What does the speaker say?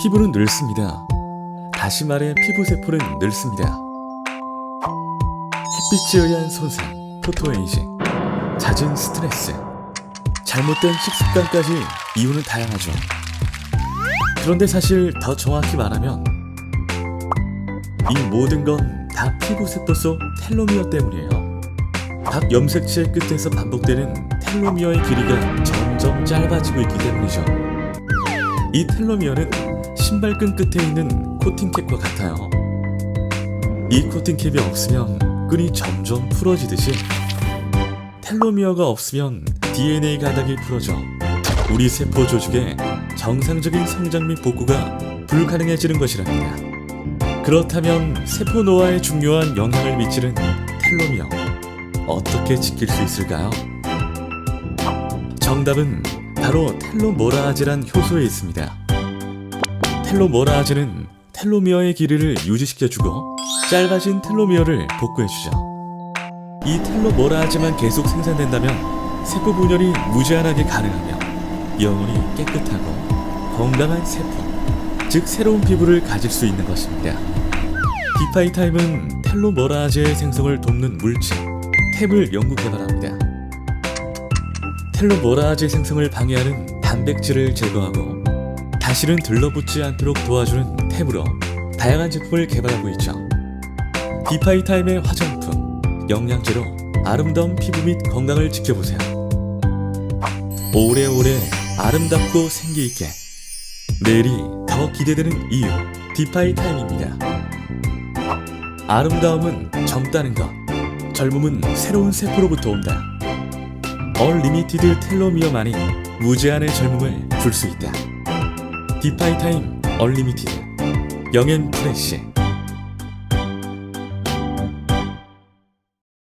피부는 늙습니다. 다시 말해 피부세포는 늙습니다. 햇빛에 의한 손상, 포토에이징, 잦은 스트레스, 잘못된 식습관까지 이유는 다양하죠. 그런데 사실 더 정확히 말하면 이 모든 건 다 피부세포 속 텔로미어 때문이에요. 각 염색체의 끝에서 반복되는 텔로미어의 길이가 점점 짧아지고 있기 때문이죠. 이 텔로미어는 신발끈 끝에 있는 코팅캡과 같아요. 이 코팅캡이 없으면 끈이 점점 풀어지듯이 텔로미어가 없으면 DNA 가닥이 풀어져 우리 세포 조직의 정상적인 성장 및 복구가 불가능해지는 것이랍니다. 그렇다면 세포 노화에 중요한 영향을 미치는 텔로미어 어떻게 지킬 수 있을까요? 정답은 바로 텔로모라아즈란 효소에 있습니다. 텔로모라아즈는 텔로미어의 길이를 유지시켜주고 짧아진 텔로미어를 복구해주죠. 이 텔로모라아즈만 계속 생산된다면 세포 분열이 무제한하게 가능하며 영원히 깨끗하고 건강한 세포, 즉 새로운 피부를 가질 수 있는 것입니다. 디파이타임은 텔로모라아즈의 생성을 돕는 물질, 탭을 연구 개발합니다. 텔로모라아즈 생성을 방해하는 단백질을 제거하고 다시는 들러붙지 않도록 도와주는 탭으로 다양한 제품을 개발하고 있죠. 디파이 타임의 화장품, 영양제로 아름다운 피부 및 건강을 지켜보세요. 오래오래 아름답고 생기있게 내일이 더 기대되는 이유 디파이 타임입니다. 아름다움은 젊다는 것, 젊음은 새로운 세포로부터 온다. 얼리미티드 텔로미어만이 무제한의 젊음을 줄 수 있다. 디파이 타임 얼리미티드. 영앤 프레쉬